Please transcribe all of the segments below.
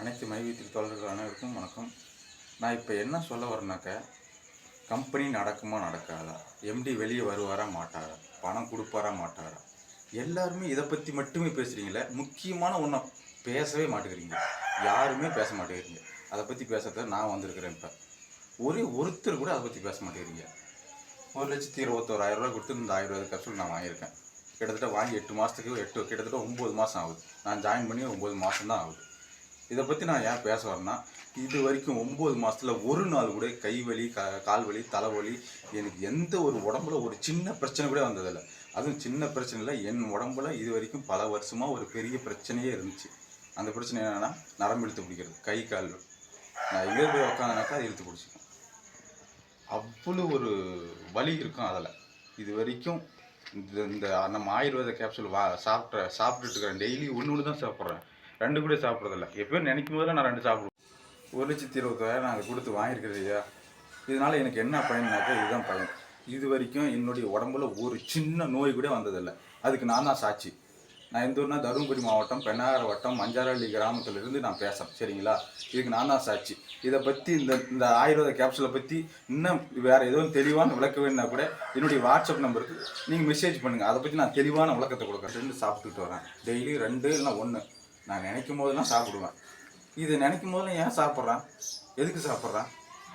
அனைத்து மைவீட்டில் தோழர்கள் அனைவருக்கும் வணக்கம். நான் இப்போ என்ன சொல்ல வரேனாக்க கம்பெனி நடக்குமா நடக்காதா? எம்டி வெளியே வருவாரா மாட்டாரா? பணம் கொடுப்பாரா மாட்டாரா? எல்லாருமே இதை பற்றி மட்டுமே பேசுகிறீங்களே முக்கியமான ஒன்றை பேசவே மாட்டேங்கிறீங்க. யாருமே பேச மாட்டேங்கிறீங்க. அதை பற்றி பேசுறத நான் வந்திருக்கிறேன் இப்போ. ஒரே ஒருத்தர் கூட அதை பற்றி பேச மாட்டேங்கிறீங்க. ஒரு லட்சத்தி இருபத்தோராயிரம் ரூபா கொடுத்து இந்த ஆயிரம் ரூபாய் கப்சூல் நான் வாங்கியிருக்கேன். கிட்டத்தட்ட வாங்கி எட்டு மாதத்துக்கு எட்டு கிட்டத்தட்ட ஒம்பது மாதம் ஆகுது. நான் ஜாயின் பண்ணி ஒம்பது மாதம் தான் ஆகுது. இதை பற்றி நான் ஏன் பேச வரேன்னா இது வரைக்கும் ஒம்பது மாதத்தில் ஒரு நாள் கூட கை வலி க கால் வலி தலைவலி எனக்கு எந்த ஒரு உடம்புல ஒரு சின்ன பிரச்சனை கூட வந்ததில்லை. அதுவும் சின்ன பிரச்சனை இல்லை என் உடம்புல இது வரைக்கும் பல வருஷமாக ஒரு பெரிய பிரச்சனையே இருந்துச்சு. அந்த பிரச்சனை என்னென்னா நரம்பு இழுத்து பிடிக்கிறது கை கால். நான் எங்கே போய் உக்காந்தனாக்கா அது இழுத்து பிடிச்சிக்கும். அவ்வளோ ஒரு வலி இருக்கும் அதில். இது வரைக்கும் இந்த இந்த நம்ம ஆயுர்வேத கேப்சூல் வா சாப்பிட்ற சாப்பிட்டுட்டு இருக்கிறேன். டெய்லி ஒன்று ஒன்று தான் சாப்பிட்றேன். ரெண்டு கூட சாப்பிட்றதில்ல. எப்பயும் நினைக்கும் போதெல்லாம் நான் ரெண்டு சாப்பிடுவேன். ஒரு லட்சத்தி இருபத்தாயிரம் நான் அதை கொடுத்து வாங்கியிருக்கிறது ஐயா. இதனால் எனக்கு என்ன பயன்னாக்கா இதுதான் பயன். இது வரைக்கும் என்னுடைய உடம்புல ஒரு சின்ன நோய் கூட வந்ததில்லை. அதுக்கு நான் தான் சாட்சி. நான் எந்த ஊர்னா தருமபுரி மாவட்டம் பெண்ணாகர வட்டம் மஞ்சாரள்ளி கிராமத்திலிருந்து நான் பேசுகிறேன் சரிங்களா? இதுக்கு நான் தான் சாட்சி. இதை பற்றி இந்த இந்த ஆயுர்வேத கேப்சூலை பற்றி இன்னும் வேறு எதுவும் தெளிவான விளக்க வேணும்னா கூட என்னுடைய வாட்ஸ்அப் நம்பருக்கு நீங்கள் மெசேஜ் பண்ணுங்கள் அதை பற்றி நான் தெளிவான விளக்கத்தை கொடுக்குறேன். ரெண்டு சாப்பிட்டுட்டு வரேன். டெய்லி ரெண்டு இல்லைனா ஒன்று நான் நினைக்கும் போதெல்லாம் சாப்பிடுவேன். இது நினைக்கும் போதெல்லாம் ஏன் சாப்பிட்றான்? எதுக்கு சாப்பிட்றான்?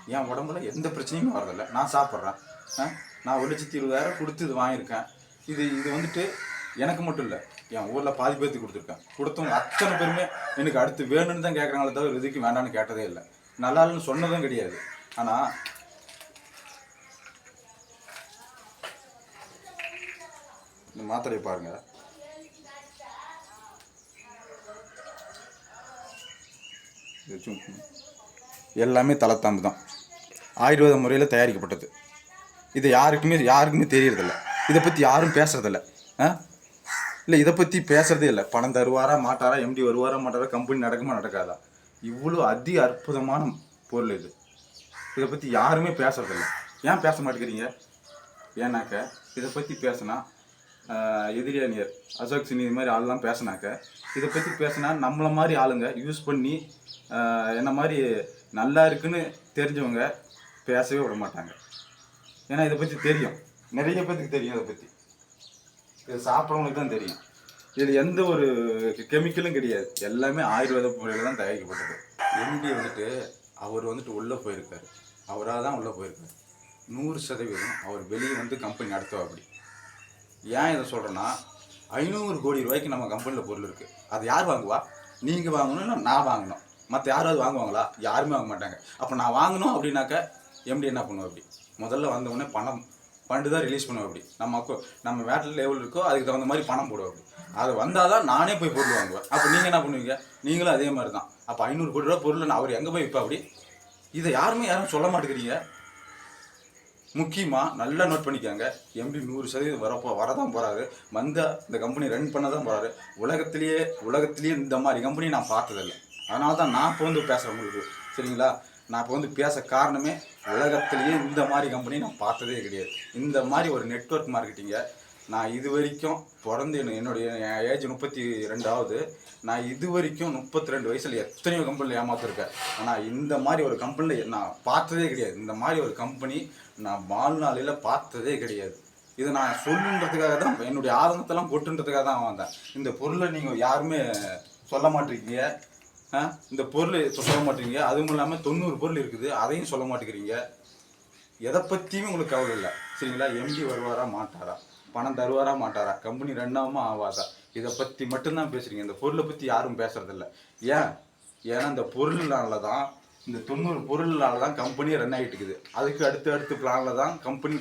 என் உடம்புல எந்த பிரச்சனையும் வரதில்லை நான் சாப்பிட்றேன். ஆ? நான் ஒரு லட்சத்தி இருபதாயிரம் கொடுத்து இது வாங்கியிருக்கேன். இது இது வந்துட்டு எனக்கு மட்டும் இல்லை. என் ஊரில் பாதி பேர்த்து கொடுத்துருக்கேன். கொடுத்தவங்க அத்தனை பேருமே எனக்கு அடுத்து வேணும்னு தான் கேட்குறாங்களே தவிர இதுக்கு வேண்டாம்னு கேட்டதே இல்லை. நல்லா இல்லைன்னு சொன்னதும் கிடையாது. ஆனால் இந்த மாத்திரையை பாருங்கள் எல்லாமே தலைத்தாம்பு தான். ஆயுர்வேத முறையில் தயாரிக்கப்பட்டது. இது யாருக்குமே யாருக்குமே தெரியறதில்ல. இதை பற்றி யாரும் பேசுறதில்ல. ஆ? இல்லை இதை பற்றி பேசுறதே இல்லை. பணம் தருவாரா மாட்டாரா எம்டி வருவாரா மாட்டாரா கம்பெனி நடக்குமா நடக்காதா? இவ்வளோ அதி அற்புதமான பொருள் இது. இதை பற்றி யாருமே பேசுறதில்ல. ஏன் பேச மாட்டேங்கிறீங்க? ஏன்னாக்க இதை பற்றி பேசினா எதிரியானியர் அசோக் சினி இது மாதிரி ஆள்லாம் பேசினாக்க இதை பற்றி பேசினா நம்மளை மாதிரி ஆளுங்க யூஸ் பண்ணி என்ன மாதிரி நல்லா இருக்குன்னு தெரிஞ்சவங்க பேசவே விட மாட்டாங்க. ஏன்னா இதை பற்றி தெரியும். நிறைய பேத்துக்கு தெரியும் இதை பற்றி இது சாப்பிட்றவங்களுக்கு தான் தெரியும். இதில் எந்த ஒரு கெமிக்கலும் கிடையாது. எல்லாமே ஆயுர்வேத முறையில் தான் தயாரிக்கப்பட்டது. எம்டி வந்துட்டு அவர் வந்துட்டு உள்ளே போயிருக்காரு. அவராக தான் உள்ளே போயிருக்காரு. நூறு சதவீதம் அவர் வெளியே வந்து கம்பெனி நடத்துவா அப்படி ஏன் இதை சொல்கிறேன்னா ஐநூறு கோடி ரூபாய்க்கு நம்ம கம்பெனியில் பொருள் இருக்குது அது யார் வாங்குவா? நீங்கள் வாங்கணும் இல்லை நான் வாங்கணும்? மற்ற யாராவது வாங்குவாங்களா? யாருமே வாங்க மாட்டாங்க. அப்போ நான் வாங்கணும் அப்படின்னாக்க எம்டி என்ன பண்ணுவோம் அப்படி? முதல்ல வந்த உடனே பணம் பண்ணிட்டு தான் ரிலீஸ் பண்ணுவோம் அப்படி. நம்ம அக்கௌ- நம்ம வேட்டில் லெவல் இருக்கோ அதுக்கு தகுந்த மாதிரி பணம் போடுவோம் அப்படி. அது வந்தால் தான் நானே போய் பொருள் வாங்குவேன். அப்போ நீங்கள் என்ன பண்ணுவீங்க? நீங்களும் அதே மாதிரி தான் அப்போ ஐநூறு கோடி ரூபா பொருள் நான் அவர் எங்கே போய் விற்பா அப்படி? இதை யாருமே யாரும் சொல்ல மாட்டேங்கிறீங்க. முக்கியமாக நல்லா நோட் பண்ணிக்காங்க. எம்பி நூறு சதவீதம் வரப்போ வரதான் போகிறாரு வந்த இந்த கம்பெனி ரன் பண்ண தான் போகிறாரு உலகத்திலேயே உலகத்திலேயே இந்த மாதிரி கம்பெனி நான் பார்த்ததில்லை. அதனால தான் நான் இப்போ வந்து பேசுகிறேன் உங்களுக்கு. சரிங்களா? நான் இப்போ வந்து பேச காரணமே உலகத்திலேயே இந்த மாதிரி கம்பெனி நான் பார்த்ததே கிடையாது. இந்த மாதிரி ஒரு நெட்வொர்க் மார்க்கெட்டிங்கை நான் இது வரைக்கும் பிறந்து என்ன- என்னுடைய ஏஜ் முப்பத்தி ரெண்டாவது நான் இது வரைக்கும் முப்பத்தி ரெண்டு வயசில் எத்தனையோ கம்பெனியில் ஏமாத்திருக்கேன். ஆனால் இந்த மாதிரி ஒரு கம்பெனியில் நான் பார்த்ததே கிடையாது. இந்த மாதிரி ஒரு கம்பெனி நான் வாழ்நாளில் பார்த்ததே கிடையாது. இதை நான் சொல்லுன்றதுக்காக தான் என்னுடைய ஆதங்கத்தெல்லாம் கொட்டுன்றதுக்காக தான் வந்தேன். இந்த பொருளை நீங்கள் யாருமே சொல்ல மாட்டிருக்கீங்க இந்த பொருள் சொல்ல மாட்டேங்கிறீங்க அதுவும் இல்லாமல் தொண்ணூறு பொருள் இருக்குது. அதையும் சொல்ல மாட்டேங்கிறீங்க. எதை பற்றியும் உங்களுக்கு கவலை இல்லை. சரிங்களா? எம்டி வருவாரா? மாட்டாரா? பணம் தருவாரா? மாட்டாரா? கம்பெனி ரன் ஆகுமா? ஆகாதா? இதை பற்றி மட்டும்தான் பேசுகிறீங்க இந்த பொருளை பற்றி யாரும் பேசுறதில்ல ஏன்? ஏன்னா இந்த பொருள்னால தான் இந்த தொண்ணூறு பொருளினால தான் கம்பெனி ரன் ஆகிட்டு இருக்குது. அதுக்கு அடுத்து அடுத்து பிளானில் தான் கம்பெனி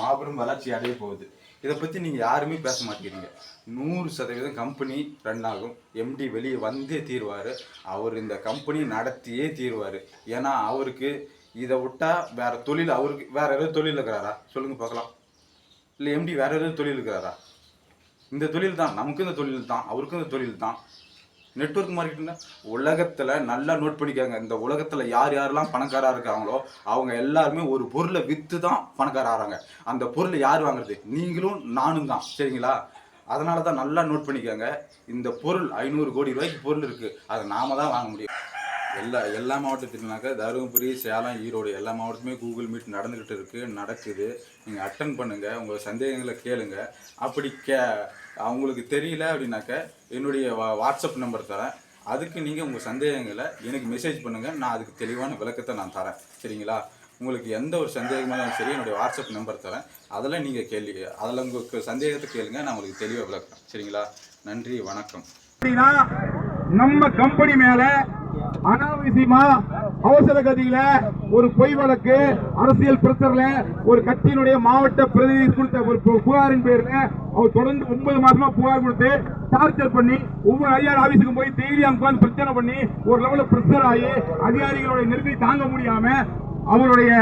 மாபெரும் வளர்ச்சி அடைய போகுது. இதை பற்றி நீங்கள் யாருமே பேச மாட்டேங்கிறீங்க. நூறு சதவீதம் கம்பெனி ரன் ஆகும் எம்டி வெளியே வந்தே தீர்வார். அவர் இந்த கம்பெனி நடத்தியே தீர்வார். ஏன்னா அவருக்கு இதை விட்டால் வேற தொழில் அவருக்கு வேற ஏதாவது தொழில் இருக்கிறாரா? சொல்லுங்கள் பார்க்கலாம். இல்லை எம்டி வேற ஏதாவது தொழில் இருக்கிறாரா? இந்த தொழில் தான். நமக்கும் இந்த தொழில் தான். அவருக்கும் இந்த தொழில் தான். நெட்வொர்க் மார்க்கெட்டுங்க உலகத்தில் நல்லா நோட் பண்ணிக்கோங்க. இந்த உலகத்தில் யார் யாரெல்லாம் பணக்காராக இருக்காங்களோ அவங்க எல்லாருமே ஒரு பொருளை விற்று தான் பணக்கார ஆகிறாங்க அந்த பொருளை யார் வாங்குறது? நீங்களும் நானும் தான். சரிங்களா? அதனால தான் நல்லா நோட் பண்ணிக்கோங்க. இந்த பொருள் ஐநூறு கோடி ரூபாய்க்கு பொருள் இருக்குது அதை நாம தான் வாங்க முடியும். எல்லா எல்லா மாவட்டத்துக்குனாக்கா தருமபுரி சேலம் ஈரோடு எல்லா மாவட்டத்துமே கூகுள் மீட் நடந்துக்கிட்டு இருக்குது நடக்குது. நீங்கள் அட்டன் பண்ணுங்கள் உங்கள் சந்தேகங்களை கேளுங்க. அப்படி கே அவங்களுக்கு தெரியல அப்படின்னாக்க என்னுடைய வா- வாட்ஸ்அப் நம்பர் தரேன். அதுக்கு நீங்கள் உங்கள் சந்தேகங்களை எனக்கு மெசேஜ் பண்ணுங்கள் நான் அதுக்கு தெளிவான விளக்கத்தை நான் தரேன். சரிங்களா? உங்களுக்கு எந்த ஒரு சந்தேகமாக சரி என்னுடைய வாட்ஸ்அப் நம்பர் தரேன். அதில் நீங்கள் கேள்வி அதில் உங்களுக்கு சந்தேகத்தை கேளுங்க நான் உங்களுக்கு தெளிவாக விளக்குறேன். சரிங்களா? நன்றி வணக்கம். நம்ம கம்பெனி மேல அனாவசியமா அவசர கதியில ஒரு பொய் வழக்கு அரசியல் பிரச்சனை ஒரு கட்சியினுடைய மாவட்ட பிரதிநிதி கொடுத்த ஒரு பு- புகாரின் பேர்ல அவர் தொடர்ந்து ஒன்பது மாசமா புகார் கொடுத்து டார்ச்சர் பண்ணி ஒவ்வொரு அதிகாரி ஆபீஸுக்கும் போய் டெய்லி உட்கார்ந்து பிரச்சனை பண்ணி ஒரு லெவலில் பிரஷர் ஆகி அதிகாரிகளுடைய நெருக்கடி தாங்க முடியாம அவருடைய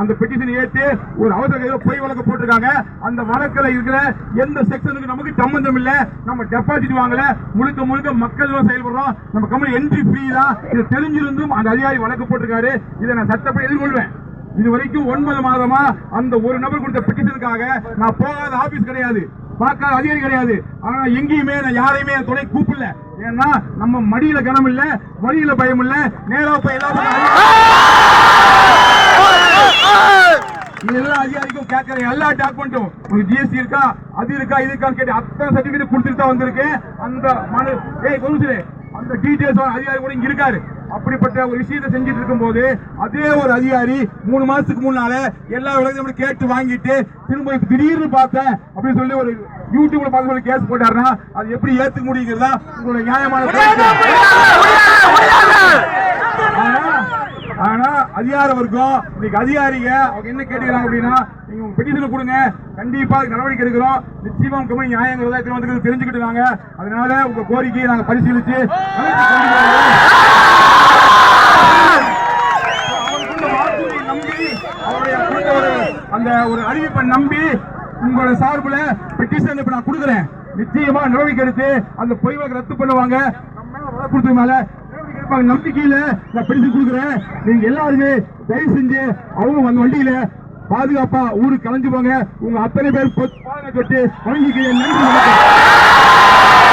அந்த பெட்டிஷன் ஏற்றி ஒரு அவசர கைதில பொய் வழக்கு போட்டிருக்காங்க. அந்த வழக்குல இருக்கிற எந்த செக்ஷனுக்கு நமக்கு சம்பந்தம் இல்லை. நம்ம டெபாசிட் வாங்கல. முழுக்க முழுக்க மக்கள் தான் செயல்படுறோம். நம்ம கம்பெனி என்ட்ரி ஃப்ரீ தான். இது தெரிஞ்சிருந்தும் அந்த அதிகாரி வழக்கு போட்டிருக்காரு. இதை நான் சட்டப்படி எதிர்கொள்வேன். இது வரைக்கும் ஒன்பது மாதமா அந்த ஒரு நபர் கொடுத்த பெட்டிஷனுக்காக நான் போகாத ஆபீஸ் கிடையாது. பார்க்காத அதிகாரி கிடையாது. ஆனா எங்கேயுமே நான் யாரையுமே துணை கூப்பிடல. ஏன்னா நம்ம மடியில கனம் இல்ல வழியில பயம் இல்ல நேரா போய் எல்லா எல்லா அதிகாரிக்கும் கேட்கறேன். எல்லா டாக்குமெண்ட்டும் உங்களுக்கு ஜிஎஸ்டி இருக்கா? அது இருக்கா? இது இருக்கான்னு கேட்டு அத்தனை சர்டிபிகேட் கொடுத்துட்டு தான் வந்திருக்கு அந்த மனு ஏய் கொலுசுலே அந்த டீடைல்ஸ் அதிகாரி கூட இங்க இருக்காரு. அப்படிப்பட்ட ஒரு விஷயத்தை செஞ்சுட்டு இருக்கும்போது அதே ஒரு அதிகாரி மூணு மாசத்துக்கு முன்னால எல்லா விளக்கத்தையும் கேட்டு வாங்கிட்டு திரும்ப திடீர்னு பார்த்தேன் அப்படின்னு சொல்லி ஒரு யூடியூப்ல பார்த்து சொல்லி கேஸ் போட்டாருன்னா அது எப்படி ஏத்துக்க முடியுங்கிறதா உங்களோட நியாயமான. ஆனா அதிகார வர்க்கம் இன்னைக்கு அதிகாரிங்க அவங்க என்ன கேட்டுக்கிறாங்க அப்படின்னா நீங்க உங்க பெட்டிஷனை கொடுங்க. கண்டிப்பா நடவடிக்கை எடுக்கிறோம். நிச்சயமா உங்க கம்பெனி நியாயங்கிறதா இத்தனை வந்து தெரிஞ்சுக்கிட்டாங்க அதனால உங்க கோரிக்கையை நாங்க பரிசீலிச்சு நம்பி அவருடைய ஒரு அந்த ஒரு அறிவிப்பை நம்பி உங்களோட சார்பில் பெட்டிஷன் இப்ப நான் கொடுக்குறேன். நிச்சயமா நடவடிக்கை எடுத்து அந்த பொய்வாக ரத்து பண்ணுவாங்க. நம்ம மேல கொடுத்தது மேல நம்பிக்கையில நான் பிடிச்சு கொடுக்குறேன். நீங்க எல்லாருமே தயவு செஞ்சு அவங்க அந்த வண்டியில பாதுகாப்பா ஊருக்கு கலைஞ்சு போங்க. உங்க அத்தனை பேர் பாதுகாப்பு வணங்கிக்கிறேன். நன்றி